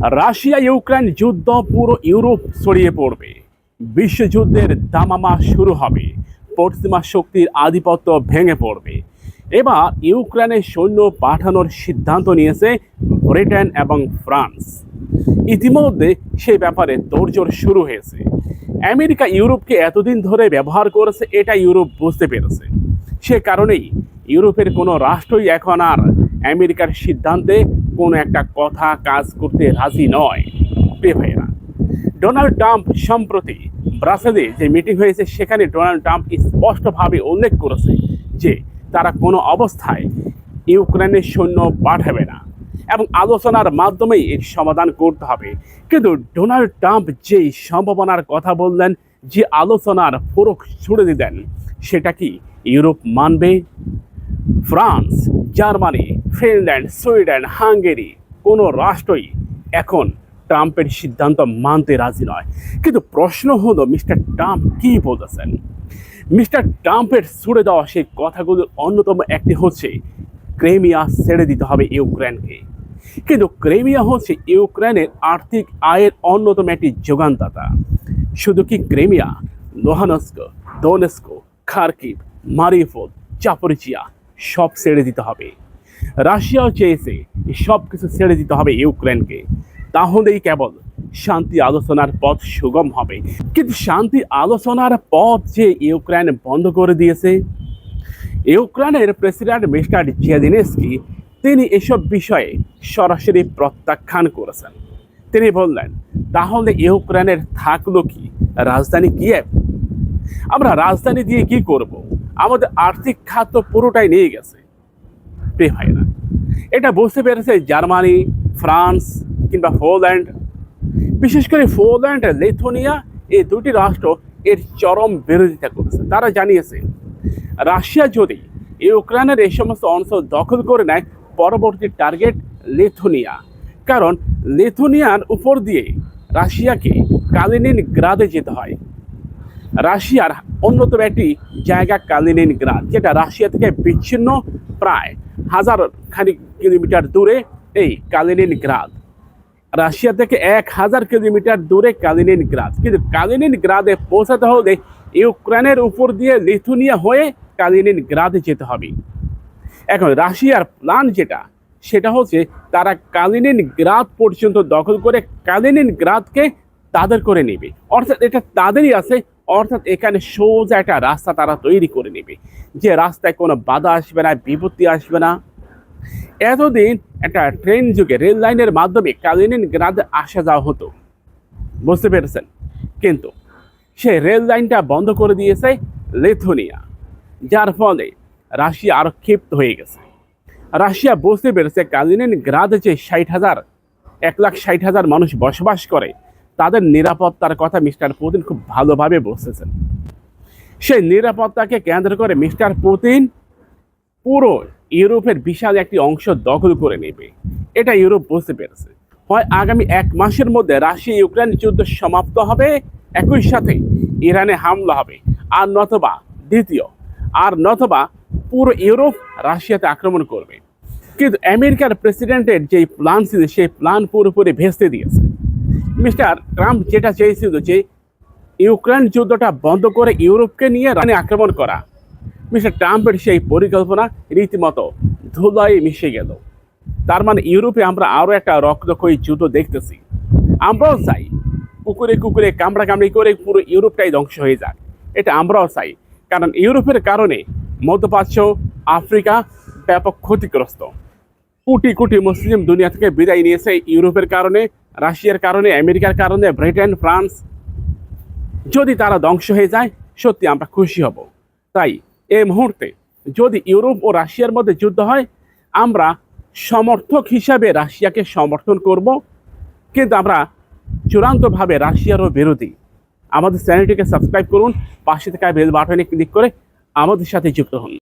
Russia Ukraine যুদ্ধ পুরো Europe ছড়িয়ে পড়বে। বিশ্বযুদ্ধের দামামা শুরু হবে। পশ্চিমা শক্তির আধিপত্য ভেঙে পড়বে। এবার ইউক্রেনে সৈন্য পাঠানোর সিদ্ধান্ত নিয়েছে ব্রিটেন এবং ফ্রান্স। ইতিমধ্যে সে ব্যাপারে তোড়জোড় শুরু হয়েছে। আমেরিকা ইউরোপকে এতদিন ধরে ব্যবহার করেছে, এটা ইউরোপ বুঝতে পেরেছে। সে কারণেই ইউরোপের কোনো রাষ্ট্রই এখন আর আমেরিকার সিদ্ধান্তে কোনো একটা কথা কাজ করতে রাজি নয়। প্রিয় ভাইয়েরা, ডোনাল্ড ট্রাম্প সম্প্রতি ব্রাসেলে যে মিটিং হয়েছে, সেখানে ডোনাল্ড ট্রাম্প স্পষ্টভাবে উল্লেখ করেছে যে তারা কোনো অবস্থায় ইউক্রেনের সৈন্য পাঠাবে না এবং আলোচনার মাধ্যমেই এর সমাধান করতে হবে। কিন্তু ডোনাল্ড ট্রাম্প যেই সম্ভাবনার কথা বললেন, যে আলোচনার ফোরক ছুড়ে দিলেন, সেটা কি ইউরোপ মানবে? France, Germany Finland, Sweden, Hungary কোনো রাষ্ট্রই এখন ট্রাম্পের সিদ্ধান্ত মানতে রাজি নয়। কিন্তু প্রশ্ন হলো, মিস্টার ট্রাম্প কি বলতেছেন? মিস্টার ট্রাম্পের ছুড়ে দেওয়া সেই কথাগুলোর অন্যতম একটি হচ্ছে, ক্রেমিয়া ছেড়ে দিতে হবে ইউক্রেনকে। কিন্তু ক্রেমিয়া হচ্ছে ইউক্রেনের আর্থিক আয়ের অন্যতম একটি যোগানদাতা। শুধু কি ক্রেমিয়া? লোহানস্ক, দোনেস্কো, খার্কিভ মারিফোল চাপরিচিয়া সব ছেড়ে দিতে হবে। রাশিয়াও চেয়েছে সব কিছু ছেড়ে দিতে হবে ইউক্রেনকে। তাহলেই কেবল শান্তি আলোচনার পথ সুগম হবে। কিন্তু শান্তি আলোচনার পথ যে ইউক্রেন বন্ধ করে দিয়েছে? ইউক্রেনের প্রেসিডেন্ট মিস্টার জেদিনেস্কি তিনি এসব বিষয়ে সরাসরি প্রত্যাখ্যান করেছেন। তিনি বললেন, তাহলে ইউক্রেনের থাকল কি রাজধানী কিয়েভ? আমরা রাজধানী দিয়ে কি করব? আমাদের আর্থিক খাত তো পুরোটাই নিয়ে গেছে। প্রিয় ভাইরা এটা বুঝতে পেরেছে জার্মানি, ফ্রান্স কিংবা পোল্যান্ড। বিশেষ করে পোল্যান্ড লেথোনিয়া এই দুটি রাষ্ট্র এর চরম বিরোধিতা করেছে। তারা জানিয়েছে, রাশিয়া যদি ইউক্রেনের এই সমস্ত অঞ্চল দখল করে নেয়, পরবর্তী টার্গেট লেথোনিয়া কারণ লেথোনিয়ার উপর দিয়ে রাশিয়াকে কালিনিন গ্রাদে যেতে হয়। রাশিয়ার অন্যতম একটি জায়গা কালিনিন গ্রাদ যেটা রাশিয়া থেকে বিচ্ছিন্ন প্রায় হাজার খানিক কিলোমিটার দূরে এই কালিনিন গ্রাদ রাশিয়া থেকে এক হাজার কিলোমিটার দূরে কালিনিন গ্রাদ কিন্তু কালিনিন গ্রাদে পৌঁছাতে হলে ইউক্রেনের উপর দিয়ে লিথুনিয়া হয়ে কালিনিন গ্রাদে যেতে হবে। এখন রাশিয়ার প্ল্যান যেটা, সেটা হচ্ছে তারা কালিনিন গ্রাদ পর্যন্ত দখল করে কালিনিন গ্রাদকে তাদের করে নেবে। অর্থাৎ এটা তাদেরই আছে অর্থাৎ এখানে সোজা একটা রাস্তা তারা তৈরি করে নেবে। যে রাস্তায় কোনো বাধা আসবে না, বিপত্তি আসবে না। এতদিন একটা ট্রেন যুগে রেল লাইনের মাধ্যমে কালিনিন গ্রাদে আসা যাওয়া হতো। বুঝতে পেরেছেন? কিন্তু সে রেল লাইনটা বন্ধ করে দিয়েছে লেথোনিয়া, যার ফলে রাশিয়া আরও ক্ষিপ্ত হয়ে গেছে। রাশিয়া বুঝতে পেরেছে কালিনিন গ্রাদে যে ষাট হাজার, এক লাখ ষাট হাজার মানুষ বসবাস করে তাদের নিরাপত্তার কথা মিস্টার পুতিন খুব ভালোভাবে বুঝতেছেন সেই নিরাপত্তাকে কেন্দ্র করে মিস্টার পুতিন পুরো ইউরোপের বিশাল একটি অংশ দখল করে নেবে। এটা ইউরোপ বুঝতে পেরেছে। হয় আগামী এক মাসের মধ্যে রাশিয়া ইউক্রেন যুদ্ধ সমাপ্ত হবে, একই সাথে ইরানে হামলা হবে, আর নতবা দ্বিতীয়, আর নতবা পুরো ইউরোপ রাশিয়াতে আক্রমণ করবে। কিন্তু আমেরিকার প্রেসিডেন্টের যে প্ল্যান ছিল, সেই প্ল্যান পুরোপুরি ভেস্তে দিয়েছে। মিস্টার ট্রাম্প যেটা চেয়েছিল যে ইউক্রেন যুদ্ধটা বন্ধ করে ইউরোপকে নিয়ে রানে আক্রমণ করা। মিস্টার ট্রাম্পের সেই পরিকল্পনা রীতিমতো ধুলায় মিশে গেল। তার মানে ইউরোপে আমরা আরও একটা রক্তক্ষয়ী যুদ্ধ দেখতেছি। আমরাও চাই কুকুরে কুকুরে কামড়া কামড়ি করে পুরো ইউরোপটাই ধ্বংস হয়ে যাক। এটা আমরাও চাই, কারণ ইউরোপের কারণে মধ্যপ্রাচ্য, আফ্রিকা ব্যাপক ক্ষতিগ্রস্ত। কোটি কোটি মুসলিম দুনিয়া থেকে বিদায় নিয়েছে ইউরোপের কারণে রাশিয়ার কারণে, আমেরিকার কারণে, ব্রিটেন, ফ্রান্স, যদি তারা ধ্বংস হয়ে যায়, সত্যি আমরা খুশি হব। তাই এই মুহূর্তে যদি ইউরোপ ও রাশিয়ার মধ্যে যুদ্ধ হয়, আমরা সমর্থক হিসাবে রাশিয়াকে সমর্থন করব। কিন্তু আমরা চূড়ান্তভাবে রাশিয়ারও বিরোধী। আমাদের চ্যানেলটিকে সাবস্ক্রাইব করুন, পাশে থাকা বেল বাটনে ক্লিক করে আমাদের সাথে যুক্ত হন।